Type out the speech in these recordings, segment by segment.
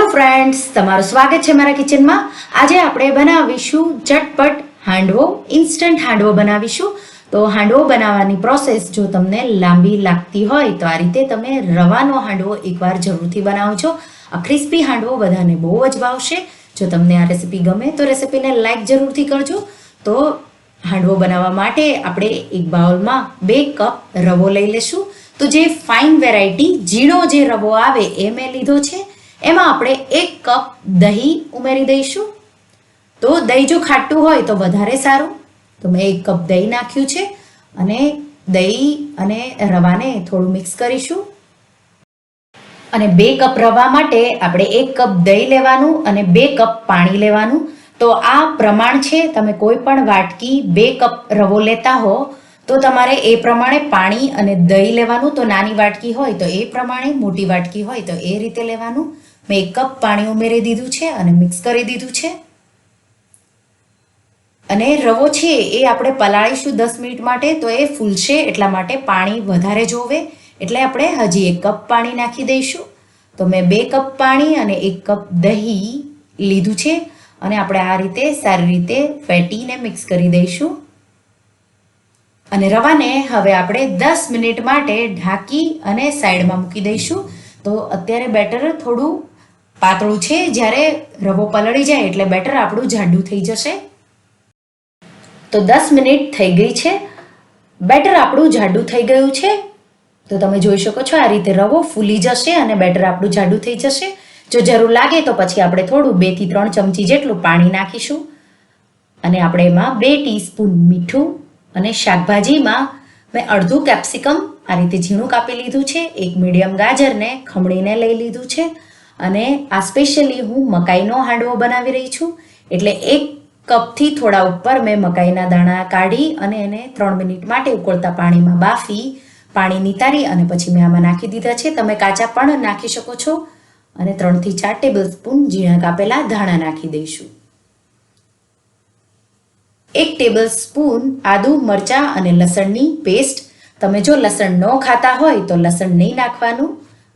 Hello friends તમારું સ્વાગત છે મારા કિચનમાં. આજે આપણે બનાવીશું ચટપટ હાંડવો ઇન્સ્ટન્ટ હાંડવો બનાવીશું. તો હાંડવો બનાવવાની પ્રોસેસ જો તમને લાંબી લાગતી હોય, તો આ રીતે તમે રવાનો હાંડવો એકવાર જરૂરથી બનાવજો આ ક્રિસ્પી હાંડવો બધાને બહુ જ ભાવશે. જો તમને આ રેસીપી ગમે, તો રેસીપીને લાઈક જરૂરથી કરજો. તો હાંડવો બનાવવા માટે આપણે એક બાઉલમાં બે કપ રવો લઈ લેશું. તો જે ફાઇન વેરાયટી ઝીણો જે રવો આવે, એ મેં લીધો છે. એમાં આપણે એક કપ દહીં ઉમેરી દઈશું. તો દહીં જો ખાટું હોય તો વધારે સારું. તો મેં એક કપ દહીં નાખ્યું છે અને દહીં અને રવાને થોડું મિક્સ કરીશું. અને બે કપ રવા માટે આપણે એક કપ દહીં લેવાનું અને બે કપ પાણી લેવાનું. તો આ પ્રમાણ છે, તમે કોઈ પણ વાટકી બે કપ રવો લેતા હો, તો તમારે એ પ્રમાણે પાણી અને દહીં લેવાનું. તો નાની વાટકી હોય તો એ પ્રમાણે, મોટી વાટકી હોય તો એ રીતે લેવાનું. મેં એક કપ પાણી ઉમેરી દીધું છે અને મિક્સ કરી દીધું છે. અને રવો છે એ આપણે પલાળીશું દસ મિનિટ માટે, તો એ ફૂલશે એટલા માટે પાણી વધારે જોવે. એટલે આપણે હજી એક કપ પાણી નાખી દઈશું. તો મેં બે કપ પાણી અને એક કપ દહીં લીધું છે. અને આપણે આ રીતે સારી રીતે ફેટીને મિક્સ કરી દઈશું. અને રવાને હવે આપણે દસ મિનિટ માટે ઢાંકી અને સાઈડમાં મૂકી દઈશું. તો અત્યારે બેટર થોડું પાતળું છે, જ્યારે રવો પલળી જાય એટલે બેટર આપણું જાડું થઈ જશે. તો દસ મિનિટ થઈ ગઈ છે. બેટર આપણું જાડું થઈ ગયું છે. તો તમે જોઈ શકો છો આ રીતે રવો ફૂલી જશે અને બેટર આપણું જાડું થઈ જશે. જો જરૂર લાગે તો પછી આપણે થોડું બેથી ત્રણ ચમચી જેટલું પાણી નાખીશું. અને આપણે એમાં બે ટીસ્પૂન મીઠું અને શાકભાજીમાં મેં અડધું કેપ્સિકમ આ રીતે ઝીણું કાપી લીધું છે. એક મીડિયમ ગાજરને ખમણીને લઈ લીધું છે. અને આ સ્પેશિયલી હું મકાઈનો હાંડવો બનાવી રહી છું. એટલે એક કપથી થોડા ઉપર મેં મકાઈના દાણા કાઢી અને એને ત્રણ મિનિટ માટે ઉકળતા પાણીમાં બાફી, પાણી નિતારી અને પછી મેં આમાં નાખી દીધા છે. તમે કાચા પણ નાખી શકો છો. અને ત્રણથી ચાર ટેબલ સ્પૂન ઝીણા કાપેલા ધાણા નાખી દઈશું. એક ટેબલ સ્પૂન આદુ, મરચાં અને લસણની પેસ્ટ. તમે જો લસણ ન ખાતા હોય તો લસણ નહીં નાખવાનું.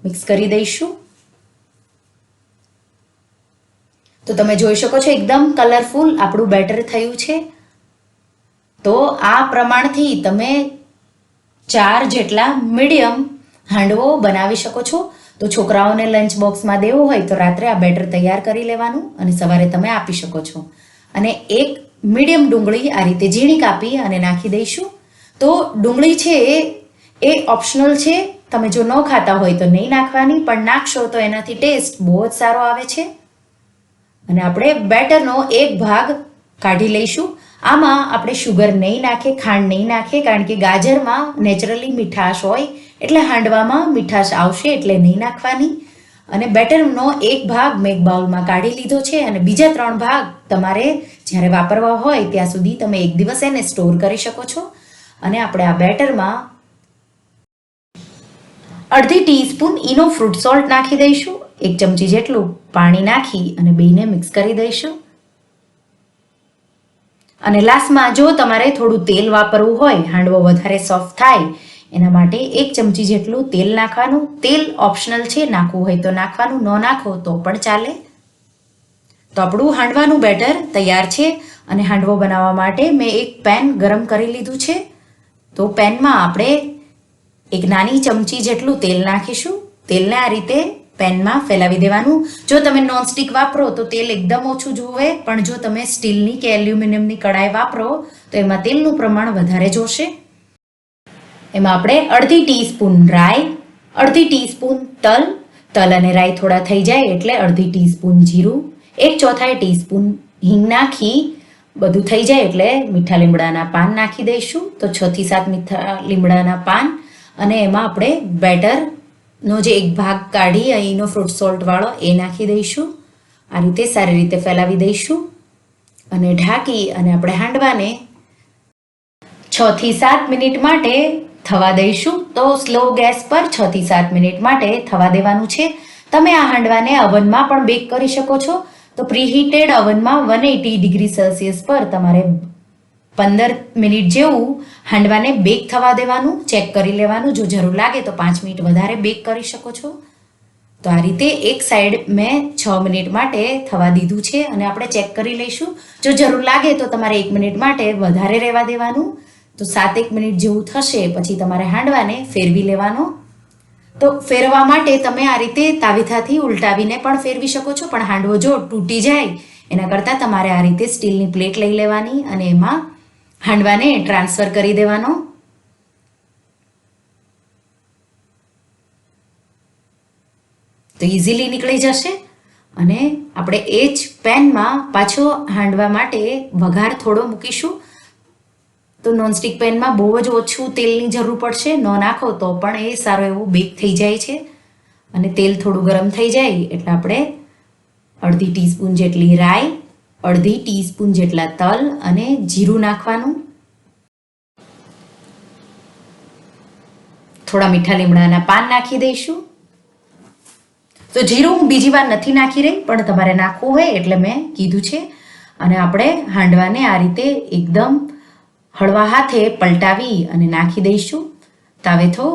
મિક્સ કરી દઈશું. તો તમે જોઈ શકો છો એકદમ કલરફુલ આપણું બેટર થયું છે. તો આ પ્રમાણથી તમે ચાર જેટલા મીડિયમ હાંડવો બનાવી શકો છો. તો છોકરાઓને લંચ બોક્સમાં દેવો હોય તો રાત્રે આ બેટર તૈયાર કરી લેવાનું અને સવારે તમે આપી શકો છો. અને એક મીડિયમ ડુંગળી આ રીતે ઝીણી કાપી અને નાખી દઈશું. તો ડુંગળી છે એ એ ઓપ્શનલ છે. તમે જો ન ખાતા હોય તો નહીં નાખવાની, પણ નાખશો તો એનાથી ટેસ્ટ બહુ જ સારો આવે છે. અને આપણે બેટરનો એક ભાગ કાઢી લઈશું. આમાં આપણે શુગર નહીં નાખે, ખાંડ નહીં નાખે, કારણ કે ગાજરમાં નેચરલી મીઠાશ હોય. એટલે હાંડવામાં મીઠાશ આવશે એટલે નહીં નાખવાની. અને બેટરનો એક ભાગ મેં એક બાઉલમાં કાઢી લીધો છે અને બીજા ત્રણ ભાગ તમારે જ્યારે વાપરવા હોય ત્યાં સુધી તમે એક દિવસ એને સ્ટોર કરી શકો છો. અને આપણે આ બેટરમાં અડધી ટીસ્પૂન ઈનો ફ્રૂટ સોલ્ટ નાખી દઈશું. એક ચમચી જેટલું પાણી નાખી અને બેને મિક્સ કરી દઈશું. અને લાસ્ટમાં જો તમારે થોડું તેલ વાપરવું હોય, હાંડવો વધારે સોફ્ટ થાય, એના માટે એક ચમચી જેટલું તેલ નાખવાનું. તેલ ઓપ્શનલ છે, નાખવું હોય તો નાખવાનું, ન નાખો તો પણ ચાલે. તો આપણું હાંડવાનું બેટર તૈયાર છે અને હાંડવો બનાવવા માટે મેં એક પેન ગરમ કરી લીધું છે. તો પેનમાં આપણે એક નાની ચમચી જેટલું તેલ નાખીશું. તેલને આ રીતે પેનમાં ફેલાવી દેવાનું. જો તમે નોનસ્ટિક વાપરો તો તેલ એકદમ ઓછું જોવે પણ જો તમે સ્ટીલની કે એલ્યુમિનિયમની કડાઈ વાપરો, તો એમાં તેલનું પ્રમાણ વધારે જોશે. એમાં આપણે અડધી ટીસ્પૂન રાઈ, અડધી ટીસ્પૂન તલ તલ અને રાઈ થોડા થઈ જાય એટલે અડધી ટીસ્પૂન જીરું, એક ચોથાઈ ટીસ્પૂન હિંગ નાખી, બધું થઈ જાય એટલે મીઠા લીમડાના પાન નાખી દઈશું. તો છથી સાત મીઠા લીમડાના પાન. અને એમાં આપણે બેટરનો જે એક ભાગ કાઢી અહીંનો ફ્રૂટ સોલ્ટ વાળો એ નાખી દઈશું. આ રીતે સારી રીતે ફેલાવી દઈશું અને ઢાંકી અને આપણે હાંડવાને છથી સાત મિનિટ માટે થવા દઈશું. તો સ્લો ગેસ પર છથી સાત મિનિટ માટે થવા દેવાનું છે. તમે આ હાંડવાને અવનમાં પણ બેક કરી શકો છો. તો પ્રીહીટેડ અવનમાં વન એટી ડિગ્રી સેલ્સિયસ પર તમારે પંદર મિનિટ જેવું હાંડવાને બેક થવા દેવાનું ચેક કરી લેવાનું. જો જરૂર લાગે તો પાંચ મિનિટ વધારે બેક કરી શકો છો. તો આ રીતે એક સાઈડ મેં છ મિનિટ માટે થવા દીધું છે અને આપણે ચેક કરી લઈશું. જો જરૂર લાગે તો તમારે એક મિનિટ માટે વધારે રહેવા દેવાનું. તો સાત એક મિનિટ જેવું થશે, પછી તમારે હાંડવાને ફેરવી લેવાનો. તો ફેરવા માટે તમે આ રીતે તાવીથાથી ઉલટાવીને પણ ફેરવી શકો છો, પણ હાંડવો જો તૂટી જાય, એના કરતાં તમારે આ રીતે સ્ટીલની પ્લેટ લઈ લેવાની અને એમાં હાંડવાને ટ્રાન્સફર કરી દેવાનો. તો ઇઝીલી નીકળી જશે અને આપણે એ જ પેનમાં પાછો હાંડવા માટે વઘાર થોડો મૂકીશું. તો નોનસ્ટિક પેનમાં બહુ જ ઓછું તેલની જરૂર પડશે, ન નાખો તો પણ એ સારો એવો બેક થઈ જાય છે. અને તેલ થોડું ગરમ થઈ જાય એટલે આપણે અડધી ટીસ્પૂન જેટલી રાઈ અડધી ટીસ્પૂન જેટલા તલ અને જીરું નાખવાનું. થોડા મીઠા લીમડાના પાન નાખી દઈશું. તો જીરું હું બીજી વાર નથી નાખી રહી, પણ તમારે નાખવું હોય એટલે મેં કીધું છે. અને આપણે હાંડવાને આ રીતે એકદમ હળવા હાથે પલટાવી અને નાખી દઈશું. તાવેથો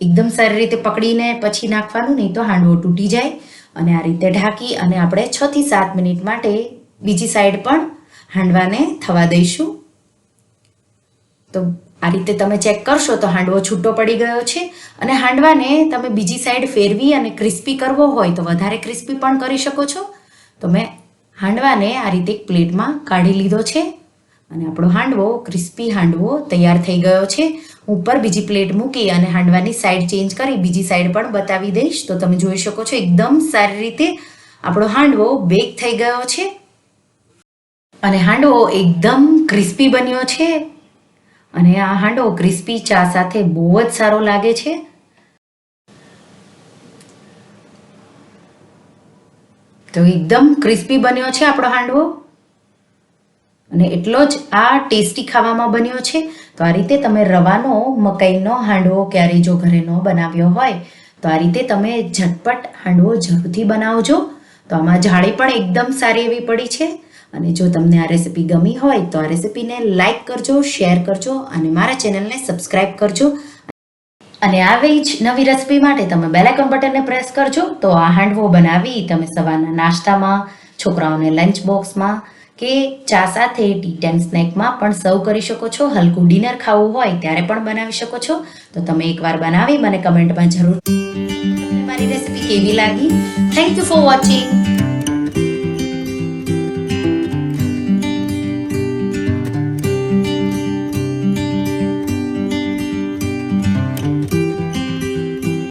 એકદમ સારી રીતે પકડીને પછી નાખવાનું, નહીં તો હાંડવો તૂટી જાય. અને આ રીતે ઢાંકી અને આપણે છથી સાત મિનિટ માટે બીજી સાઈડ પણ હાંડવાને થવા દઈશું. તો આ રીતે તમે ચેક કરશો તો હાંડવો છૂટો પડી ગયો છે. અને હાંડવાને તમે બીજી સાઈડ ફેરવી અને ક્રિસ્પી કરવો હોય તો વધારે ક્રિસ્પી પણ કરી શકો છો. તો મેં હાંડવાને આ રીતે એક પ્લેટમાં કાઢી લીધો છે. અને આપણો હાંડવો ક્રિસ્પી હાંડવો તૈયાર થઈ ગયો છે. ઉપર બીજી પ્લેટ મૂકી અને હાંડવાની સાઈડ ચેન્જ કરી બીજી સાઈડ પણ બતાવી દઈશ. તો તમે જોઈ શકો છો, એકદમ સારી રીતે આપણો હાંડવો બેક થઈ ગયો છે. અને હાંડવો એકદમ ક્રિસ્પી બન્યો છે. અને આ હાંડવો ક્રિસ્પી ચા સાથે બહુ જ સારો લાગે છે. તો એકદમ ક્રિસ્પી બન્યો છે આપણો હાંડવો. અને એટલો જ આ ટેસ્ટી ખાવામાં બન્યો છે. તો આ રીતે તમે રવાનો, મકાઈનો હાંડવો ક્યારેય જો ઘરે ન બનાવ્યો હોય, તો આ રીતે તમે ઝટપટ હાંડવો જરૂરથી બનાવજો. તો આમાં જાળી પણ એકદમ સારી એવી પડી છે. અને જો તમને આ રેસીપી ગમી હોય તો આ રેસીપીને લાઇક કરજો શેર કરજો અને મારા ચેનલને સબસ્ક્રાઇબ કરજો. અને આવી જ નવી રેસીપી માટે તમે બેલાઇકન બટનને પ્રેસ કરજો તો આ હાંડવો બનાવી તમે સવારના નાસ્તામાં, છોકરાઓને લંચ બોક્સમાં કે ચા સાથે ટી ટાઈમ સ્નેકમાં પણ સર્વ કરી શકો છો. હલકું ડિનર ખાવું હોય ત્યારે પણ બનાવી શકો છો. તો તમે એકવાર બનાવી મને કમેન્ટમાં જરૂર. મારી રેસીપી કેવી લાગી? Thank you for watching